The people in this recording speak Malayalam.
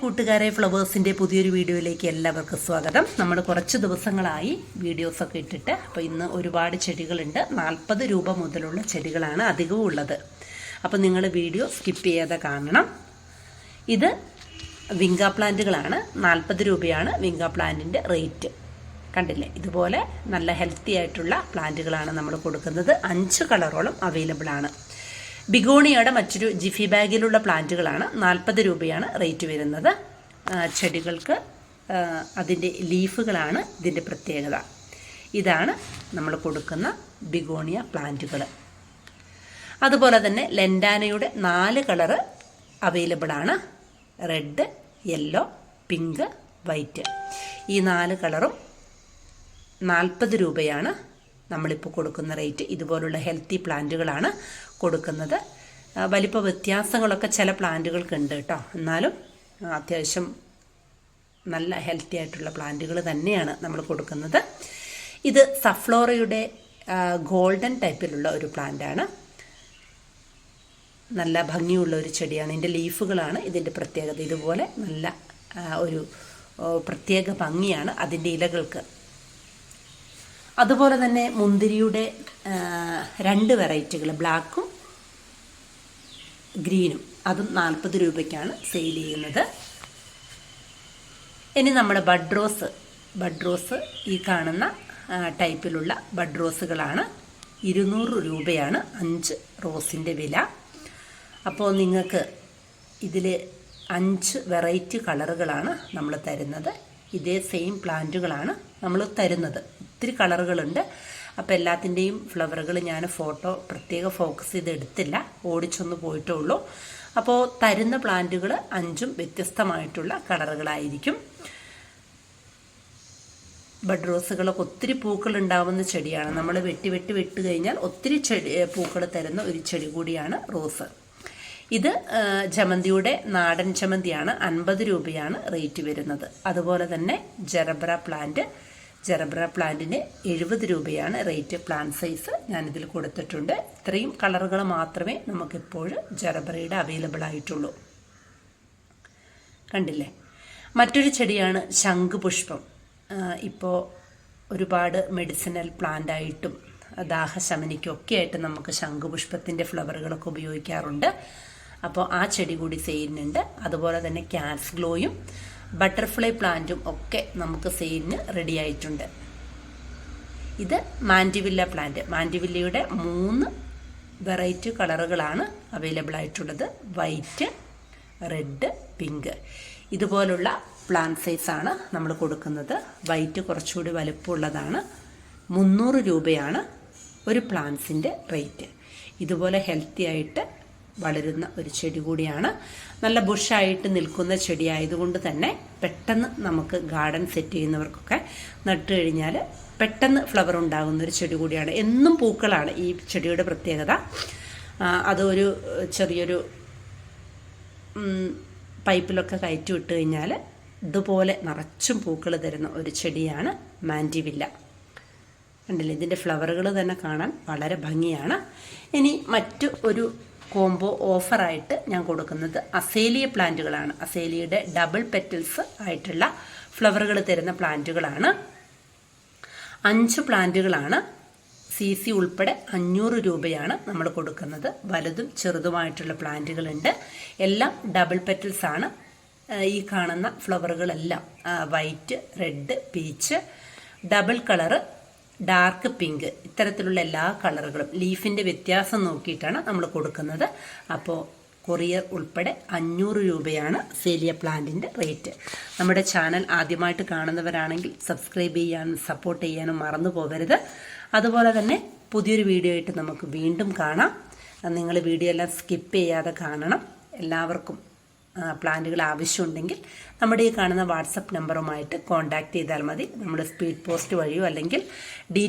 കൂട്ടുകാരെ ഫ്ലവേഴ്സിന്റെ പുതിയൊരു വീഡിയോയിലേക്ക് എല്ലാവർക്കും സ്വാഗതം. നമ്മൾ കുറച്ച് ദിവസങ്ങളായി വീഡിയോസൊക്കെ ഇട്ടിട്ട് അപ്പോൾ ഇന്ന് ഒരുപാട് ചെടികളുണ്ട്. നാൽപ്പത് രൂപ മുതലുള്ള ചെടികളാണ് അധികവും ഉള്ളത്. അപ്പോൾ നിങ്ങൾ വീഡിയോ സ്കിപ്പ് ചെയ്യാതെ കാണണം. ഇത് വിങ്ക പ്ലാന്റുകളാണ്. നാൽപ്പത് രൂപയാണ് വിങ്ക പ്ലാന്റിന്റെ റേറ്റ്. കണ്ടില്ലേ? ഇതുപോലെ നല്ല ഹെൽത്തി ആയിട്ടുള്ള പ്ലാന്റുകളാണ് നമ്മൾ കൊടുക്കുന്നത്. അഞ്ച് കളറോളം അവൈലബിൾ ആണ്. ബിഗോണിയയുടെ മറ്റൊരു ജിഫി ബാഗിലുള്ള പ്ലാന്റുകളാണ്. നാൽപ്പത് രൂപയാണ് റേറ്റ് വരുന്നത്. ചെടികൾക്ക് അതിന്റെ ലീഫുകളാണ് ഇതിന്റെ പ്രത്യേകത. ഇതാണ് നമ്മൾ കൊടുക്കുന്ന ബിഗോണിയ പ്ലാന്റുകൾ. അതുപോലെ തന്നെ ലെൻഡാനയുടെ നാല് കളറ് അവൈലബിൾ ആണ്. Red yellow pink white. ഈ നാല് കളറും നാൽപ്പത് രൂപയാണ് നമ്മളിപ്പോൾ കൊടുക്കുന്ന റേറ്റ്. ഇതുപോലുള്ള ഹെൽത്തി പ്ലാന്റുകളാണ്. കൊടുക്കുന്നത്. വലിപ്പ വ്യത്യാസങ്ങളൊക്കെ ചില പ്ലാന്റുകൾക്ക് ഉണ്ട് കേട്ടോ. എന്നാലും അത്യാവശ്യം നല്ല ഹെൽത്തി ആയിട്ടുള്ള പ്ലാന്റുകൾ തന്നെയാണ് നമ്മൾ കൊടുക്കുന്നത്. ഇത് സഫ്ലോറയുടെ ഗോൾഡൻ ടൈപ്പിലുള്ള ഒരു പ്ലാന്റാണ്. നല്ല ഭംഗിയുള്ള ഒരു ചെടിയാണ്. ഇതിന്റെ ലീഫുകളാണ് ഇതിന്റെ പ്രത്യേകത. ഇതുപോലെ നല്ല ഒരു പ്രത്യേക ഭംഗിയാണ് അതിന്റെ ഇലകൾക്ക്. അതുപോലെ തന്നെ മുന്തിരിയുടെ രണ്ട് വെറൈറ്റികൾ ബ്ലാക്കും ഗ്രീനും. അതും നാൽപ്പത് രൂപയ്ക്കാണ് സെയിൽ ചെയ്യുന്നത്. ഇനി നമ്മുടെ ബഡ് റോസ് ബഡ് റോസ് ഈ കാണുന്ന ടൈപ്പിലുള്ള ബഡ് റോസുകളാണ് ഇരുന്നൂറ് രൂപയാണ് അഞ്ച് റോസിന്റെ വില. അപ്പോൾ നിങ്ങൾക്ക് ഇതിൽ അഞ്ച് വെറൈറ്റി കളറുകളാണ് നമ്മൾ തരുന്നത്. ഇതേ സെയിം പ്ലാന്റുകളാണ് നമ്മൾ തരുന്നത്. ഒത്തിരി കളറുകളുണ്ട്. അപ്പോൾ എല്ലാത്തിന്റെയും ഫ്ലവറുകൾ ഞാൻ ഫോട്ടോ പ്രത്യേക ഫോക്കസ് ചെയ്ത് എടുത്തില്ല ഓടിച്ചൊന്ന് പോയിട്ടേ ഉള്ളൂ അപ്പോൾ തരുന്ന പ്ലാന്റുകൾ അഞ്ചും വ്യത്യസ്തമായിട്ടുള്ള കളറുകളായിരിക്കും. ബഡ് റോസുകളൊക്കെ ഒത്തിരി പൂക്കൾ ഉണ്ടാവുന്ന ചെടിയാണ്. നമ്മൾ വെട്ടി വെട്ടി വെട്ട് കഴിഞ്ഞാൽ ഒത്തിരി ചെടി പൂക്കൾ തരുന്ന ഒരു ചെടി കൂടിയാണ് റോസ്. ഇത് ജമന്തിയുടെ നാടൻ ജമന്തിയാണ്. അൻപത് രൂപയാണ് റേറ്റ് വരുന്നത്. അതുപോലെ തന്നെ ജറബ്ര പ്ലാന്റ് ജറബ്ര പ്ലാന്റിന് എഴുപത് രൂപയാണ് റേറ്റ് പ്ലാന്റ് സൈസ് ഞാനിതിൽ കൊടുത്തിട്ടുണ്ട്. ഇത്രയും കളറുകൾ മാത്രമേ നമുക്കിപ്പോഴും ജറബ്രയുടെ അവൈലബിൾ ആയിട്ടുള്ളൂ. കണ്ടില്ലേ? മറ്റൊരു ചെടിയാണ് ശംഖുപുഷ്പം. ഇപ്പോൾ ഒരുപാട് മെഡിസിനൽ പ്ലാന്റ് ആയിട്ടും ദാഹശമനിക്കൊക്കെ ആയിട്ട് നമുക്ക് ശംഖുപുഷ്പത്തിന്റെ ഫ്ലവറുകളൊക്കെ ഉപയോഗിക്കാറുണ്ട്. അപ്പോൾ ആ ചെടി കൂടി സെയിലിനുണ്ട് അതുപോലെ തന്നെ ക്യാറ്റ്സ് ഗ്ലോയും ബട്ടർഫ്ലൈ പ്ലാന്റും ഒക്കെ നമുക്ക് സെയിലിന് റെഡി ആയിട്ടുണ്ട്. ഇത് മാൻഡിവില്ല പ്ലാന്റ് മാൻഡിവില്ലയുടെ മൂന്ന് വെറൈറ്റി കളറുകളാണ് അവൈലബിൾ ആയിട്ടുള്ളത്. വൈറ്റ് റെഡ് പിങ്ക് ഇതുപോലുള്ള പ്ലാന്റ് സൈസാണ് നമ്മൾ കൊടുക്കുന്നത്. വൈറ്റ് കുറച്ചുകൂടി വലുപ്പമുള്ളതാണ്. മുന്നൂറ് രൂപയാണ് ഒരു പ്ലാന്റ്സിന്റെ റേറ്റ് ഇതുപോലെ ഹെൽത്തി ആയിട്ട് വളരുന്ന ഒരു ചെടി കൂടിയാണ്. നല്ല ബുഷായിട്ട് നിൽക്കുന്ന ചെടി ആയതുകൊണ്ട് തന്നെ പെട്ടെന്ന് നമുക്ക് ഗാർഡൻ സെറ്റ് ചെയ്യുന്നവർക്കൊക്കെ നട്ടു കഴിഞ്ഞാൽ പെട്ടെന്ന് ഫ്ലവർ ഉണ്ടാകുന്ന ഒരു ചെടി കൂടിയാണ്. എന്നും പൂക്കളാണ് ഈ ചെടിയുടെ പ്രത്യേകത. അതൊരു ചെറിയൊരു പൈപ്പിലൊക്കെ കയറ്റി വിട്ട് കഴിഞ്ഞാൽ ഇതുപോലെ നിറച്ചും പൂക്കൾ തരുന്ന ഒരു ചെടിയാണ് മാൻഡിവില്ല. കണ്ടില്ലേ? ഇതിന്റെ ഫ്ലവറുകൾ തന്നെ കാണാൻ വളരെ ഭംഗിയാണ്. ഇനി മറ്റു ഒരു കോംബോ ഓഫറായിട്ട് ഞാൻ കൊടുക്കുന്നത് അസേലിയ പ്ലാന്റുകളാണ് അസേലിയയുടെ ഡബിൾ പെറ്റൽസ് ആയിട്ടുള്ള ഫ്ലവറുകൾ തരുന്ന പ്ലാന്റുകളാണ് അഞ്ച് പ്ലാന്റുകളാണ് സി സി ഉൾപ്പെടെ അഞ്ഞൂറ് രൂപയാണ് നമ്മൾ കൊടുക്കുന്നത്. വലുതും ചെറുതുമായിട്ടുള്ള പ്ലാന്റുകളുണ്ട്. എല്ലാം ഡബിൾ പെറ്റൽസ് ആണ്. ഈ കാണുന്ന ഫ്ലവറുകളെല്ലാം white red peach double colour dark pink ഇത്തരത്തിലുള്ള എല്ലാ കളറുകളും ലീഫിന്റെ വ്യത്യാസം നോക്കിയിട്ടാണ് നമ്മൾ കൊടുക്കുന്നത്. അപ്പോൾ കൊറിയർ ഉൾപ്പെടെ അഞ്ഞൂറ് രൂപയാണ് സേലിയ പ്ലാന്റിന്റെ റേറ്റ്. നമ്മുടെ ചാനൽ ആദ്യമായിട്ട് കാണുന്നവരാണെങ്കിൽ സബ്സ്ക്രൈബ് ചെയ്യാനും സപ്പോർട്ട് ചെയ്യാനും മറന്നു പോകരുത്. അതുപോലെ തന്നെ പുതിയൊരു വീഡിയോ ആയിട്ട് നമുക്ക് വീണ്ടും കാണാം. നിങ്ങൾ വീഡിയോ എല്ലാം സ്കിപ്പ് ചെയ്യാതെ കാണണം. എല്ലാവർക്കും പ്ലാന്റുകൾ ആവശ്യമുണ്ടെങ്കിൽ നമ്മുടെ ഈ കാണുന്ന വാട്സപ്പ് നമ്പറുമായിട്ട് കോൺടാക്ട് ചെയ്താൽ മതി. നമ്മുടെ സ്പീഡ് പോസ്റ്റ് വഴിയോ അല്ലെങ്കിൽ ഡി